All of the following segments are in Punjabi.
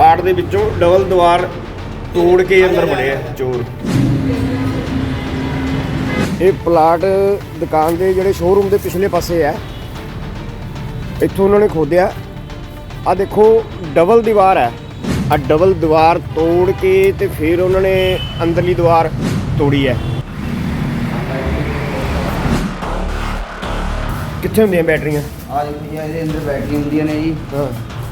ਪਲਾਟ ਦੇ ਵਿੱਚੋਂ ਡਬਲ ਦੀਵਾਰ ਤੋੜ ਕੇ ਅੰਦਰ ਵੜੇ ਆ ਚੋਰ। ਇਹ ਪਲਾਟ ਦੁਕਾਨ ਦੇ ਜਿਹੜੇ ਸ਼ੋਰੂਮ ਦੇ ਪਿਛਲੇ ਪਾਸੇ ਹੈ ਇੱਥੋਂ ਉਹਨਾਂ ਨੇ ਖੋਦਿਆ। ਆ ਦੇਖੋ ਡਬਲ ਦੀਵਾਰ ਹੈ ਆ ਡਬਲ ਦੀਵਾਰ ਤੋੜ ਕੇ ਤੇ ਫਿਰ ਉਹਨਾਂ ਨੇ ਅੰਦਰਲੀ ਦੀਵਾਰ ਤੋੜੀ ਹੈ ਕਿੱਥੇ ਹੁੰਦੀਆਂ ਬੈਟਰੀਆਂ ਆ ਦੇਖੋ ਜੀ ਇਹਦੇ ਅੰਦਰ ਬੈਟਰੀਆਂ ਹੁੰਦੀਆਂ ਨੇ ਜੀ। ਹਾਂ।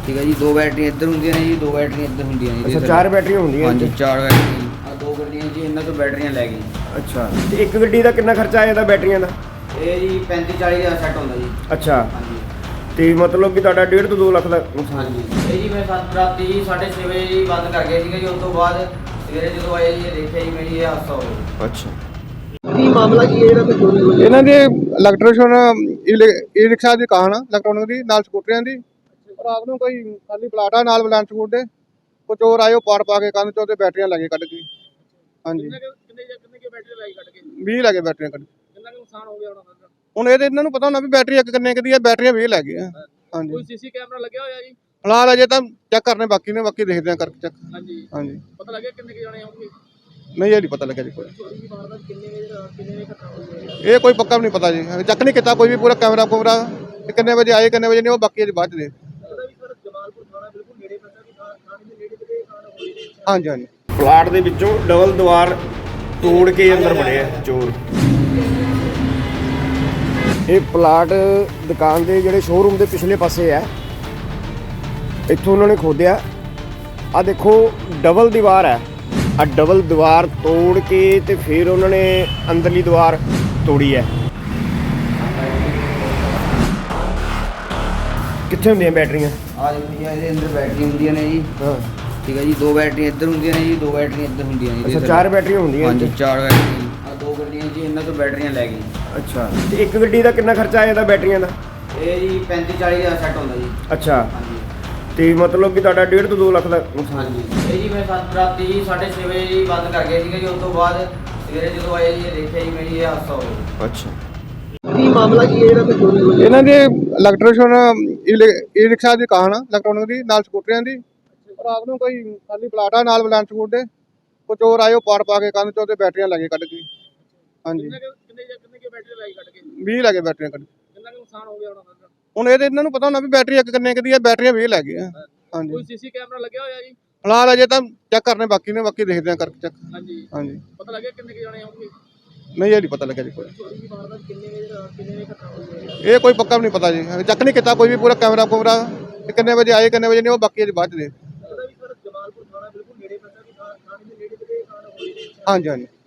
ਠੀਕ ਹੈ ਜੀ ਦੋ ਬੈਟਰੀਆਂ ਇੱਧਰ ਹੁੰਦੀਆਂ ਨੇ ਜੀ ਦੋ ਬੈਟਰੀਆਂ ਇੱਧਰ ਹੁੰਦੀਆਂ ਨੇ ਜੀ ਅੱਛਾ ਚਾਰ ਬੈਟਰੀਆਂ ਹੁੰਦੀਆਂ ਹਾਂਜੀ? ਚਾਰ ਬੈਟਰੀਆਂ। ਆ ਦੋ ਗੱਡੀਆਂ ਜੀ ਇਹਨਾਂ ਤੋਂ ਬੈਟਰੀਆਂ ਲੈ ਗਈ ਅੱਛਾ ਤੇ ਇੱਕ ਗੱਡੀ ਦਾ ਕਿੰਨਾ ਖਰਚਾ ਆ ਜਾਂਦਾ ਬੈਟਰੀਆਂ ਦਾ? ਇਹ ਜੀ 35 40 ਦਾ ਸੈੱਟ ਹੁੰਦਾ ਜੀ। ਅੱਛਾ। ਹਾਂਜੀ। ਤੇ ਮਤਲਬ ਕਿ ਤੁਹਾਡਾ 1.5 ਤੋਂ 2 ਲੱਖ ਦਾ ਨੁਕਸਾਨ ਹਾਂਜੀ। ਇਹ ਜੀ ਮੈਂ ਸੱਤ ਰਾਤੀ ਜੀ 6:30 ਵਜੇ ਜੀ ਬੰਦ ਕਰ ਗਿਆ ਸੀਗਾ ਜੀ ਉਸ ਤੋਂ ਬਾਅਦ ਸਵੇਰੇ ਜਦੋਂ ਆਏ ਜੀ ਇਹ ਦੇਖਿਆ ਜੀ ਮੇਰੀ ਇਹ ਹਾਦਸਾ ਹੋ ਗਿਆ। ਅੱਛਾ। ਕੀ ਮਾਮਲਾ ਕੀ ਹੈ ਜਿਹੜਾ ਕੋਈ ਚੋਰੀ ਹੋਈ ਇਹਨਾਂ ਦੇ ਇਲੈਕਟ੍ਰੀਸ਼ੀਅਨ ਈ ਰਿਕਸ਼ਾ ਦੀ ਆ ਇਲੈਕਟ੍ਰੋਨਿਕ ਦੀ ਨਾਲ ਸਕੂਟਰੀਆਂ ਦੀ। ਰਾਤ ਨੂੰ ਕੋਈ ਖਾਲੀ ਪਲਾਟਾ ਨਾਲ ਬਲੈਂਸ ਦੇ ਕੋ ਚੋਰ ਆਇਓ ਪਾਰ ਪਾ ਕੇ ਕੰਨ ਚੋਂ ਤੇ ਬੈਟਰੀਆਂ ਲੱਗੇ ਕੱਢ ਕੇ ਹਾਂਜੀ। ਕਿੰਨੇ ਕਿੰਨੇ ਜਾਂ ਕਿੰਨੇ ਕੀ ਬੈਟਰੀ ਲਾਈ ਕੱਢ ਕੇ 20 ਲੱਗੇ ਬੈਟਰੀਆਂ ਕੱਢ ਕਿੰਨਾ ਕੁ ਨੁਕਸਾਨ ਹੋ ਗਿਆ ਉਹਨਾਂ ਦਾ ਹੁਣ ਇਹਦੇ ਇਹਨਾਂ ਨੂੰ ਪਤਾ ਹੋਣਾ ਵੀ ਬੈਟਰੀ ਇੱਕ ਕਿੰਨੇ ਕੁ ਦੀ ਹੈ ਬੈਟਰੀਆਂ 20 ਲੱਗ ਗਈਆਂ ਹਾਂਜੀ। ਕੋਈ ਸੀਸੀ ਕੈਮਰਾ ਲੱਗਿਆ ਹੋਇਆ ਜੀ? ਫਿਲਹਾਲ ਅਜੇ ਤਾਂ ਚੈੱਕ ਕਰਨੇ ਬਾਕੀ ਨੇ ਬਾਕੀ ਦੇਖਦੇ ਆ ਕਰਕੇ ਚੈੱਕ। ਹਾਂਜੀ। ਹਾਂਜੀ। ਪਤਾ ਲੱਗਿਆ ਕਿੰਨੇ ਕੁ ਜਾਣੇ ਹੋਣਗੇ ਨਹੀਂ ਇਹ ਨਹੀਂ ਪਤਾ ਲੱਗਿਆ ਜੀ ਕੋਈ। ਇਹ ਕੋਈ ਪੱਕਾ ਵੀ ਨਹੀਂ ਪਤਾ ਜੀ। ਚੈੱਕ ਨਹੀਂ ਕੀਤਾ ਕੋਈ ਵੀ ਪੂਰਾ ਕੈਮਰਾ ਕੁਮਰਾ ਕਿੰਨੇ ਵਜੇ ਆਏ ਕਿੰਨੇ ਵਜੇ ਨਹੀਂ ਉਹ ਬਾਕੀ ਅਜੇ ਬਾਅਦ ਦੇ ਹਾਂਜੀ ਹਾਂਜੀ। ਪਲਾਟ ਦੇ ਵਿੱਚੋਂ ਡਬਲ ਦੀਵਾਰ ਤੋੜ ਕੇ ਅੰਦਰ ਵੜੇ ਆ ਚੋਰ। ਇਹ ਪਲਾਟ ਦੁਕਾਨ ਦੇ ਜਿਹੜੇ ਸ਼ੋਰੂਮ ਦੇ ਪਿਛਲੇ ਪਾਸੇ ਹੈ ਇੱਥੋਂ ਉਹਨਾਂ ਨੇ ਖੋਦਿਆ। ਆ ਦੇਖੋ ਡਬਲ ਦੀਵਾਰ ਹੈ ਆ ਡਬਲ ਦੀਵਾਰ ਤੋੜ ਕੇ ਤੇ ਫਿਰ ਉਹਨਾਂ ਨੇ ਅੰਦਰਲੀ ਦੀਵਾਰ ਤੋੜੀ ਹੈ ਕਿੱਥੇ ਹੁੰਦੀਆਂ ਬੈਟਰੀਆਂ ਆ ਦੇਖੋ ਜੀ ਇਹਦੇ ਅੰਦਰ ਬੈਟਰੀਆਂ ਹੁੰਦੀਆਂ ਨੇ ਜੀ। ਹਾਂ। ਠੀਕ ਹੈ ਜੀ ਦੋ ਬੈਟਰੀਆਂ ਇੱਧਰ ਹੁੰਦੀਆਂ ਨੇ ਜੀ ਦੋ ਬੈਟਰੀਆਂ ਇੱਧਰ ਹੁੰਦੀਆਂ ਨੇ ਜੀ ਅੱਛਾ ਚਾਰ ਬੈਟਰੀਆਂ ਹੁੰਦੀਆਂ ਹਾਂਜੀ? ਚਾਰ ਬੈਟਰੀਆਂ। ਆ ਦੋ ਗੱਡੀਆਂ ਜੀ ਇਹਨਾਂ ਤੋਂ ਬੈਟਰੀਆਂ ਲੈ ਗਈ ਅੱਛਾ ਤੇ ਇੱਕ ਗੱਡੀ ਦਾ ਕਿੰਨਾ ਖਰਚਾ ਆ ਜਾਂਦਾ ਬੈਟਰੀਆਂ ਦਾ? ਇਹ ਜੀ 35 40 ਦਾ ਸੈੱਟ ਹੁੰਦਾ ਜੀ। ਅੱਛਾ। ਹਾਂਜੀ। ਤੇ ਮਤਲਬ ਕਿ ਤੁਹਾਡਾ 1.5 ਤੋਂ 2 ਲੱਖ ਦਾ ਨੁਕਸਾਨ ਹਾਂਜੀ। ਇਹ ਜੀ ਮੈਂ ਸੱਤ ਰਾਤੀ ਜੀ 6:30 ਵਜੇ ਜੀ ਬੰਦ ਕਰ ਗਿਆ ਸੀਗਾ ਜੀ ਉਸ ਤੋਂ ਬਾਅਦ ਸਵੇਰੇ ਜਦੋਂ ਆਏ ਜੀ ਇਹ ਦੇਖਿਆ ਜੀ ਮੇਰੀ ਇਹ ਹਾਦਸਾ ਹੋ ਗਿਆ। ਅੱਛਾ। ਕੀ ਮਾਮਲਾ ਕੀ ਹੈ ਜਿਹੜਾ ਕੋਈ ਚੋਰੀ ਹੋਈ ਇਹਨਾਂ ਦੇ ਇਲੈਕਟ੍ਰੀਸ਼ੀਅਨ ਈ ਰਿਕਸ਼ਾ ਦੀ ਆ ਇਲੈਕਟ੍ਰੋਨਿਕ ਦੀ ਨਾਲ ਸਕੂਟਰੀਆਂ ਦੀ। ਰਾਤ ਨੂੰ ਕੋਈ ਖਾਲੀ ਪਲਾਟਾ ਨਾਲ ਬਲੈਂਸ ਦੇ। ਕੋ ਚੋਰ ਆਇਓ ਪਾਰ ਪਾ ਕੇ ਕੰਨ ਚੋਂ ਤੇ ਬੈਟਰੀਆਂ ਲੱਗੇ ਕੱਢ ਕੇ ਹਾਂਜੀ। ਕਿੰਨੇ ਕਿੰਨੇ ਕਿੰਨੇ ਕੀ ਬੈਟਰੀ ਲਾਈ ਕੱਢ ਕੇ 20 ਲੱਗੇ ਬੈਟਰੀਆਂ ਕੱਢ ਕਿੰਨਾ ਕੁ ਨੁਕਸਾਨ ਹੋ ਗਿਆ ਉਹਨਾਂ ਦਾ ਹੁਣ ਇਹਦੇ ਇਹਨਾਂ ਨੂੰ ਪਤਾ ਹੋਣਾ ਵੀ ਬੈਟਰੀ ਇੱਕ ਕਿੰਨੇ ਕੁ ਦੀ ਹੈ ਬੈਟਰੀਆਂ 20 ਲੱਗ ਗਈਆਂ ਹਾਂਜੀ। ਕੋਈ ਸੀਸੀ ਕੈਮਰਾ ਲੱਗਿਆ ਹੋਇਆ ਜੀ? ਫਿਲਹਾਲ ਅਜੇ ਤਾਂ ਚੈੱਕ ਕਰਨੇ ਬਾਕੀ ਨੇ ਬਾਕੀ ਦੇਖਦੇ ਆ ਕਰਕੇ ਚੈੱਕ। ਹਾਂਜੀ। ਹਾਂਜੀ। ਪਤਾ ਲੱਗਿਆ ਕਿੰਨੇ ਕੁ ਜਾਣੇ ਹੋਣਗੇ ਨਹੀਂ ਇਹ ਨਹੀਂ ਪਤਾ ਲੱਗਿਆ ਜੀ ਕੋਈ। ਇਹ ਕੋਈ ਪੱਕਾ ਵੀ ਨਹੀਂ ਪਤਾ ਜੀ। ਚੈੱਕ ਨਹੀਂ ਕੀਤਾ ਕੋਈ ਵੀ ਪੂਰਾ ਕੈਮਰਾ ਕੁਮਰਾ ਕਿੰਨੇ ਵਜੇ ਆਏ ਕਿੰਨੇ ਵਜੇ ਨਹੀਂ ਉਹ ਬਾਕੀ ਅਜੇ ਬਾਅਦ ਦੇ ਹਾਂਜੀ ਹਾਂਜੀ।